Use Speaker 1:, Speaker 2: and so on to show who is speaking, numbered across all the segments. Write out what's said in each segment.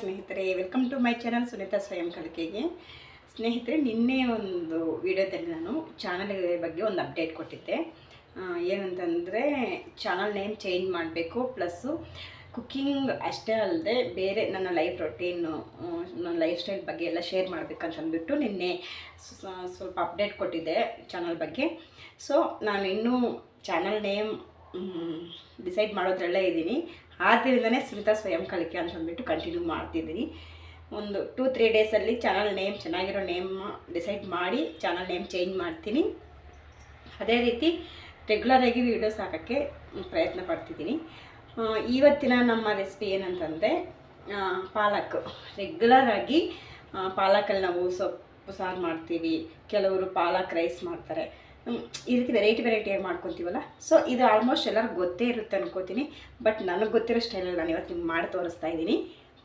Speaker 1: ಸ್ನೇಹಿತರೆ welcome to my channel Sunita ಸ್ವಯಂ ಕಲಿಕೆಗೆ. ಸ್ನೇಹಿತರೆ, ನಿನ್ನೆ ಒಂದು ವಿಡಿಯೋದಲ್ಲಿ ನಾನು ಚಾನಲ್ ಬಗ್ಗೆ ಒಂದು ಅಪ್ಡೇಟ್ ಕೊಟ್ಟಿದ್ದೆ. ಏನಂತಂದರೆ ಚಾನಲ್ ನೇಮ್ ಚೇಂಜ್ ಮಾಡಬೇಕು ಪ್ಲಸ್ಸು ಕುಕ್ಕಿಂಗ್ ಅಷ್ಟೇ ಅಲ್ಲದೆ ಬೇರೆ ನನ್ನ ಲೈಫ್ ರೊಟೀನು ನನ್ನ ಲೈಫ್ ಸ್ಟೈಲ್ ಬಗ್ಗೆ ಎಲ್ಲ ಶೇರ್ ಮಾಡಬೇಕಂತ ಅಂದ್ಬಿಟ್ಟು ನಿನ್ನೆ ಸ್ವಲ್ಪ ಅಪ್ಡೇಟ್ ಕೊಟ್ಟಿದ್ದೆ ಚಾನಲ್ ಬಗ್ಗೆ. ಸೊ ನಾನು ಇನ್ನೂ ಚಾನಲ್ ನೇಮ್ ಡಿಸೈಡ್ ಮಾಡೋದ್ರಲ್ಲೇ ಇದ್ದೀನಿ. ಆದ್ದರಿಂದನೇ ಸ್ಮಿತಾ ಸ್ವಯಂ ಕಲಿಕೆ ಅಂತ ಅಂದ್ಬಿಟ್ಟು ಕಂಟಿನ್ಯೂ ಮಾಡ್ತಿದ್ದೀನಿ. ಒಂದು ಟೂ ತ್ರೀ ಡೇಸಲ್ಲಿ ಚಾನಲ್ ನೇಮ್ ಚೆನ್ನಾಗಿರೋ ನೇಮ್ ಡಿಸೈಡ್ ಮಾಡಿ ಚಾನಲ್ ನೇಮ್ ಚೇಂಜ್ ಮಾಡ್ತೀನಿ. ಅದೇ ರೀತಿ ರೆಗ್ಯುಲರಾಗಿ ವೀಡಿಯೋಸ್ ಹಾಕೋಕ್ಕೆ ಪ್ರಯತ್ನ ಪಡ್ತಿದ್ದೀನಿ. ಇವತ್ತಿನ ನಮ್ಮ ರೆಸಿಪಿ ಏನಂತಂದರೆ ಪಾಲಕ್. ರೆಗ್ಯುಲರಾಗಿ ಪಾಲಕಲ್ಲಿ ನಾವು ಸೊಪ್ಪು ಸಾರು ಮಾಡ್ತೀವಿ. ಕೆಲವರು ಪಾಲಕ್ ರೈಸ್ ಮಾಡ್ತಾರೆ. ಈ ರೀತಿ ವೆರೈಟಿ ವೆರೈಟಿಯಾಗಿ ಮಾಡ್ಕೊತೀವಲ್ಲ? ಸೊ ಇದು ಆಲ್ಮೋಸ್ಟ್ ಎಲ್ಲರಿಗೂ ಗೊತ್ತೇ ಇರುತ್ತೆ ಅನ್ಕೋತೀನಿ. ಬಟ್ ನನಗೆ ಗೊತ್ತಿರೋ ಸ್ಟೈಲಲ್ಲಿ ನಾನು ಇವತ್ತು ನಿಮ್ಗೆ ಮಾಡಿ ತೋರಿಸ್ತಾ ಇದ್ದೀನಿ.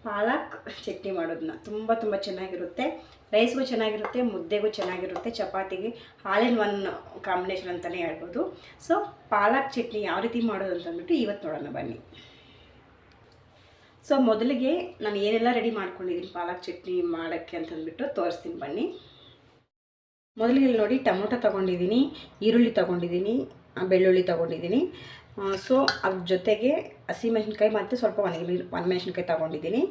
Speaker 1: ಪಾಲಕ್ ಚಟ್ನಿ ಮಾಡೋದನ್ನ ತುಂಬ ತುಂಬ ಚೆನ್ನಾಗಿರುತ್ತೆ. ರೈಸ್ಗೂ ಚೆನ್ನಾಗಿರುತ್ತೆ, ಮುದ್ದೆಗೂ ಚೆನ್ನಾಗಿರುತ್ತೆ, ಚಪಾತಿಗೆ. ಆಲ್ ಇನ್ ಒನ್ ಕಾಂಬಿನೇಷನ್ ಅಂತಲೇ ಹೇಳ್ಬೋದು. ಸೊ ಪಾಲಕ್ ಚಟ್ನಿ ಯಾವ ರೀತಿ ಮಾಡೋದು ಅಂತಂದ್ಬಿಟ್ಟು ಇವತ್ತು ನೋಡೋಣ ಬನ್ನಿ. ಸೊ ಮೊದಲಿಗೆ ನಾನು ಏನೆಲ್ಲ ರೆಡಿ ಮಾಡ್ಕೊಂಡಿದ್ದೀನಿ ಪಾಲಕ್ ಚಟ್ನಿ ಮಾಡೋಕ್ಕೆ ಅಂತಂದ್ಬಿಟ್ಟು ತೋರಿಸ್ತೀನಿ ಬನ್ನಿ. ಮೊದಲಿಗೆ ನೋಡಿ ಟೊಮೊಟೊ ತೊಗೊಂಡಿದ್ದೀನಿ, ಈರುಳ್ಳಿ ತೊಗೊಂಡಿದ್ದೀನಿ ಬೆಳ್ಳುಳ್ಳಿ ತೊಗೊಂಡಿದ್ದೀನಿ. ಸೊ ಅದ್ರ ಜೊತೆಗೆ ಹಸಿಮೆಣಸಿನ್ಕಾಯಿ ಮತ್ತು ಸ್ವಲ್ಪ ಒಣಗಿ ಒಣಮೆಣಸಿನ್ಕಾಯಿ ತೊಗೊಂಡಿದ್ದೀನಿ.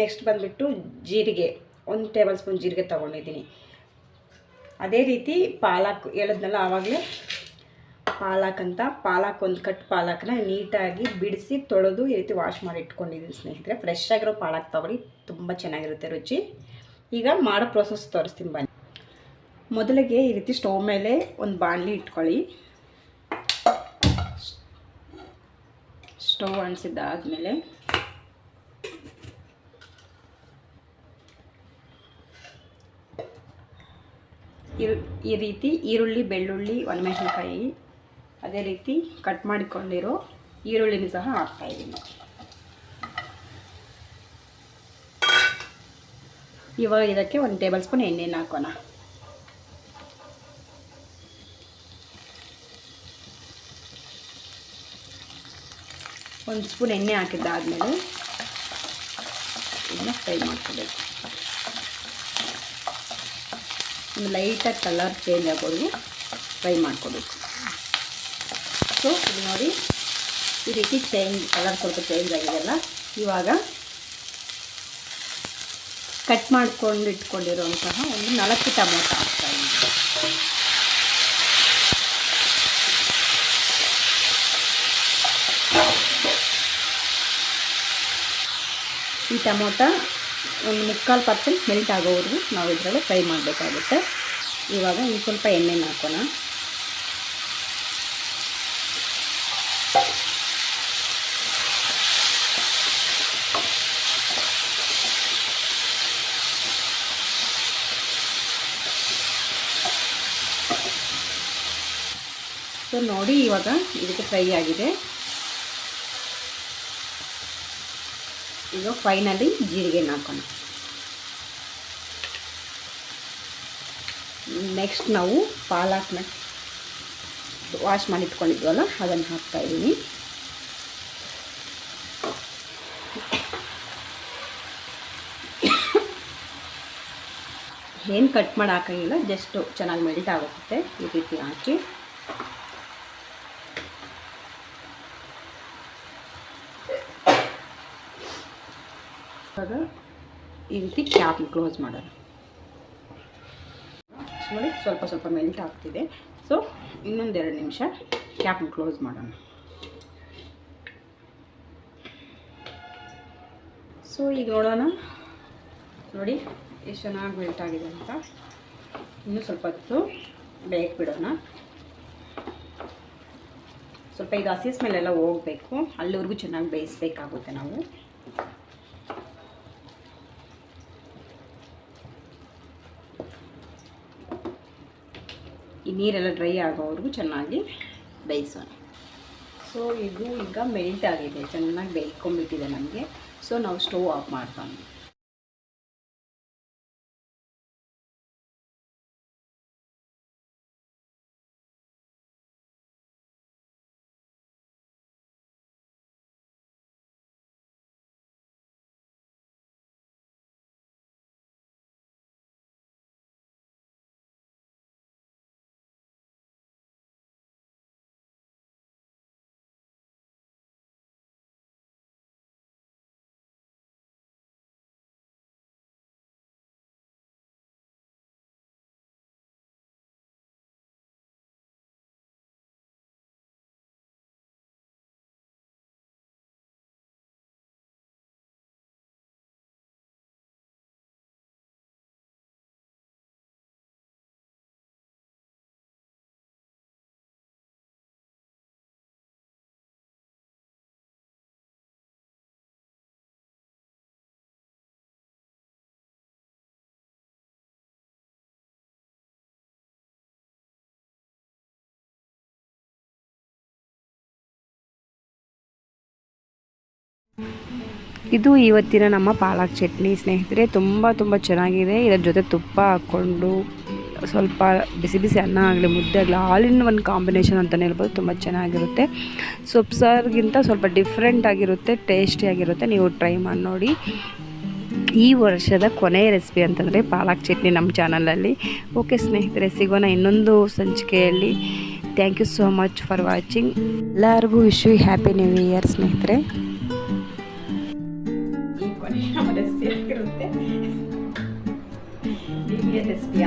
Speaker 1: ನೆಕ್ಸ್ಟ್ ಬಂದುಬಿಟ್ಟು ಜೀರಿಗೆ, ಒಂದು ಟೇಬಲ್ ಸ್ಪೂನ್ ಜೀರಿಗೆ ತೊಗೊಂಡಿದ್ದೀನಿ. ಅದೇ ರೀತಿ ಪಾಲಕ್, ಹೇಳಿದ್ನಲ್ಲ ಆವಾಗಲೇ? ಪಾಲಕ್ ಅಂತ, ಪಾಲಕ್ ಒಂದು ಕಟ್ ಪಾಲಕ್ನ ನೀಟಾಗಿ ಬಿಡಿಸಿ ತೊಳೆದು ಈ ರೀತಿ ವಾಶ್ ಮಾಡಿ ಇಟ್ಕೊಂಡಿದ್ದೀನಿ ಸ್ನೇಹಿತರೆ. ಫ್ರೆಶ್ ಆಗಿರೋ ಪಾಲಕ್ ತೊಗೊಳ್ಳಿ, ತುಂಬ ಚೆನ್ನಾಗಿರುತ್ತೆ ರುಚಿ. ಈಗ ಮಾಡೋ ಪ್ರೊಸೆಸ್ ತೋರಿಸ್ತೀನಿ ಬನ್ನಿ. ಮೊದಲಿಗೆ ಈ ರೀತಿ ಸ್ಟವ್ ಮೇಲೆ ಒಂದು ಬಾಣಲಿ ಇಟ್ಕೊಳ್ಳಿ. ಸ್ಟವ್ ಇರು, ಈ ರೀತಿ ಈರುಳ್ಳಿ, ಬೆಳ್ಳುಳ್ಳಿ, ಒಣಮೆಣಸಿನ್ಕಾಯಿ, ಅದೇ ರೀತಿ ಕಟ್ ಮಾಡಿಕೊಂಡಿರೋ ಈರುಳ್ಳಿನೂ ಸಹ ಹಾಕ್ತಾಯಿದ್ದೀನಿ ಇವಾಗ ಇದಕ್ಕೆ ಒಂದು ಟೇಬಲ್ ಸ್ಪೂನ್ ಎಣ್ಣೆನ ಹಾಕೋಣ. ಒಂದು ಸ್ಪೂನ್ ಎಣ್ಣೆ ಹಾಕಿದ್ದಾದಮೇಲೆ ಇದನ್ನು ಫ್ರೈ ಮಾಡ್ಕೋಬೇಕು. ಒಂದು ಲೈಟಾಗಿ ಕಲರ್ ಚೇಂಜ್ ಆಗೋದು ಫ್ರೈ ಮಾಡ್ಕೋಬೇಕು. ಸೊ ಇದು ನೋಡಿ, ಈ ರೀತಿ ಚೇಂಜ್, ಕಲರ್ ಸ್ವಲ್ಪ ಚೇಂಜ್ ಆಗಿದೆಯಲ್ಲ, ಇವಾಗ ಕಟ್ ಮಾಡ್ಕೊಂಡು ಇಟ್ಕೊಂಡಿರುವಂತಹ ಒಂದು ನಾಲ್ಕು ಟೊಮೊಟೊ ಹಾಕ್ತಾ ಇದ್ದೀನಿ. ಈ ಟೊಮೊಟೊ ಒಂದು ಮುಕ್ಕಾಲು ಪರ್ಸೆಂಟ್ ಮೆಲ್ಟ್ ಆಗೋವರೆಗೂ ನಾವು ಇದರಲ್ಲಿ ಫ್ರೈ ಮಾಡಬೇಕಾಗುತ್ತೆ. ಇವಾಗ ಇನ್ನು ಸ್ವಲ್ಪ ಎಣ್ಣೆ ಹಾಕೋಣ. ಸೊ ನೋಡಿ ಇವಾಗ ಇದಕ್ಕೆ ಫ್ರೈ ಆಗಿದೆ. ಈಗ ಫೈನಲಿ ಜೀರಿಗೆ ಹಾಕೋಣ ನೆಕ್ಸ್ಟ್ ನಾವು ಪಾಲಕ್ನ ವಾಶ್ ಮಾಡಿ ಇಟ್ಕೊಂಡಿದ್ವಲ್ಲ, ಅದನ್ನು ಹಾಕ್ತಾ ಇದ್ದೀನಿ ಏನು ಕಟ್ ಮಾಡಿ ಹಾಕೋಂಗಿಲ್ಲ ಜಸ್ಟು ಚೆನ್ನಾಗಿ ಮೆಲ್ಟ್ ಆಗುತ್ತೆ ಈ ರೀತಿ ಹಾಕಿ. ಈ ರೀತಿ ಕ್ಯಾಪ್ ಕ್ಲೋಸ್ ಮಾಡೋಣ. ನೋಡಿ, ಸ್ವಲ್ಪ ಸ್ವಲ್ಪ ಮೆಲ್ಟ್ ಆಗ್ತಿದೆ. ಸೊ ಇನ್ನೊಂದೆರಡು ನಿಮಿಷ ಕ್ಯಾಪ್ ಕ್ಲೋಸ್ ಮಾಡೋಣ. ಸೊ ಈಗ ನೋಡೋಣ. ನೋಡಿ, ಎಷ್ಟು ಚೆನ್ನಾಗಿ ಮೆಲ್ಟ್ ಆಗಿದೆ ಅಂತ. ಇನ್ನೂ ಸ್ವಲ್ಪ ಹೊತ್ತು ಬೇಯಕ್ಕೆ ಬಿಡೋಣ. ಸ್ವಲ್ಪ ಈಗ ಹಸಿ ಸ್ಮೆಲ್ಲೆಲ್ಲ ಹೋಗಬೇಕು. ಅಲ್ಲಿವರೆಗೂ ಚೆನ್ನಾಗಿ ಬೇಯಿಸ್ಬೇಕಾಗುತ್ತೆ ನಾವು. ನೀರೆಲ್ಲ ಡ್ರೈ ಆಗೋವರೆಗೂ ಚೆನ್ನಾಗಿ ಬೇಯಿಸೋಣ. ಸೊ ಇದು ಈಗ ಮೆಲ್ಟ್ ಆಗಿದೆ, ಚೆನ್ನಾಗಿ ಬೇಯ್ಕೊಂಡ್ಬಿಟ್ಟಿದೆ ನಮಗೆ. ಸೊ ನಾವು ಸ್ಟವ್ ಆಫ್ ಮಾಡ್ಕೊಂಡು
Speaker 2: ಇದು ಇವತ್ತಿನ ನಮ್ಮ ಪಾಲಕ್ ಚಟ್ನಿ, ಸ್ನೇಹಿತರೆ. ತುಂಬ ತುಂಬ ಚೆನ್ನಾಗಿದೆ. ಇದರ ಜೊತೆ ತುಪ್ಪ ಹಾಕ್ಕೊಂಡು ಸ್ವಲ್ಪ ಬಿಸಿ ಬಿಸಿ ಅನ್ನ ಆಗಲಿ, ಮುದ್ದೆ ಆಗಲಿ ಆಲ್ ಇನ್ ಒನ್ ಕಾಂಬಿನೇಷನ್ ಅಂತಲೇ ಹೇಳ್ಬೋದು. ತುಂಬ ಚೆನ್ನಾಗಿರುತ್ತೆ. ಸೊಪ್ಪು ಸಾರಿಗಿಂತ ಸ್ವಲ್ಪ ಡಿಫ್ರೆಂಟ್ ಆಗಿರುತ್ತೆ ಟೇಸ್ಟಿಯಾಗಿರುತ್ತೆ ನೀವು ಟ್ರೈ ಮಾಡಿ ನೋಡಿ. ಈ ವರ್ಷದ ಕೊನೆಯ ರೆಸಿಪಿ ಅಂತಂದರೆ ಪಾಲಕ್ ಚಟ್ನಿ ನಮ್ಮ ಚಾನಲಲ್ಲಿ ಓಕೆ ಸ್ನೇಹಿತರೆ, ಸಿಗೋಣ ಇನ್ನೊಂದು ಸಂಚಿಕೆಯಲ್ಲಿ. Thank you so much for watching ಎಲ್ಲರಿಗೂ wish you happy new year ಸ್ನೇಹಿತರೆ.
Speaker 1: ಈ ಕೊನೆ ನಮ್ಮ ರೆಸಿಪಿ ಆಗಿರುತ್ತೆ ರೆಸಿಪಿ